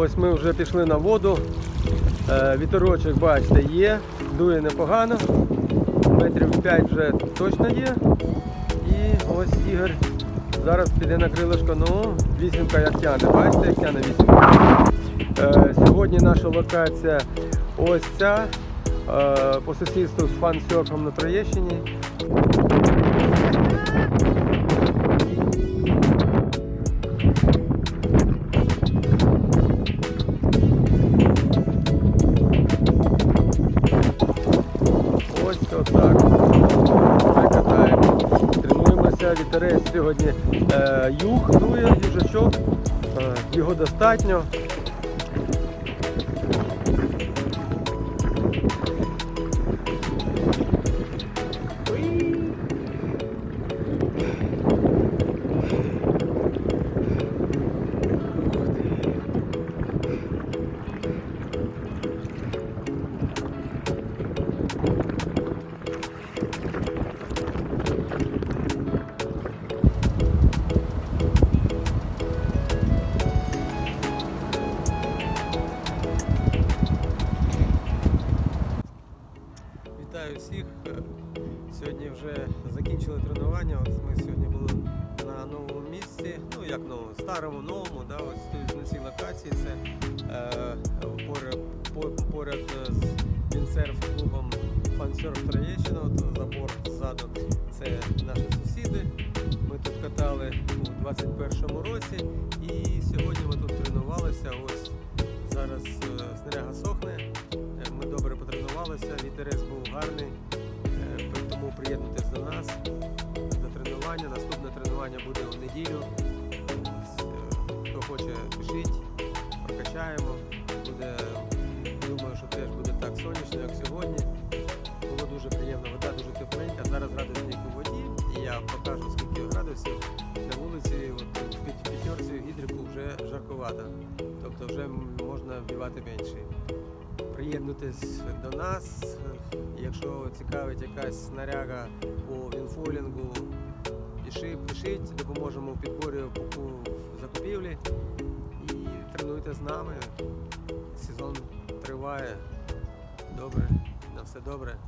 Ось ми вже пішли на воду. Е, Вітерочок, бачите, є, дує непогано. Метрів 5 вже точно є. І ось Ігор зараз піде на крилишко. Ну, вісімка як тяне, бачите, як тяне вісімка. Е, Сьогодні наша локація ось ця. е, По сусідству з фан-серфом на Троєщині. Тренуємося. Вітерець сьогодні е, юг дує, южачок. Е, його достатньо. Вітаю всіх. Е, Сьогодні вже закінчили тренування. От ми сьогодні були на новому місці. Ну як новому, старому, новому, да, ось на цій локації. Це е, поряд, поряд з віндсерф клубом Фансерф Троєщина, от забор ззаду. Це наші сусіди. Ми тут катали у 21-му році і сьогодні ми тут тренувалися. Ось зараз е, снаряга потренувалися, вітерець був гарний, е, тому приєднуйтесь до нас до тренування. Наступне тренування буде у неділю. Е, Хто хоче, пишіть, прокачаємо. Буде, думаю, що теж буде так сонячно, як сьогодні. Було дуже приємно, вода дуже тепленька. Зараз градусник у воді, і я покажу скільки градусів. На вулиці от, в п'ятерці гідрику вже жаркувато. Тобто вже можна вдівати менше. Приєднуйтесь до нас. Якщо цікавить якась снаряга по інфолінгу, пиши, пишіть, допоможемо в підборі закупівлі і тренуйте з нами. Сезон триває. Добре, на все добре.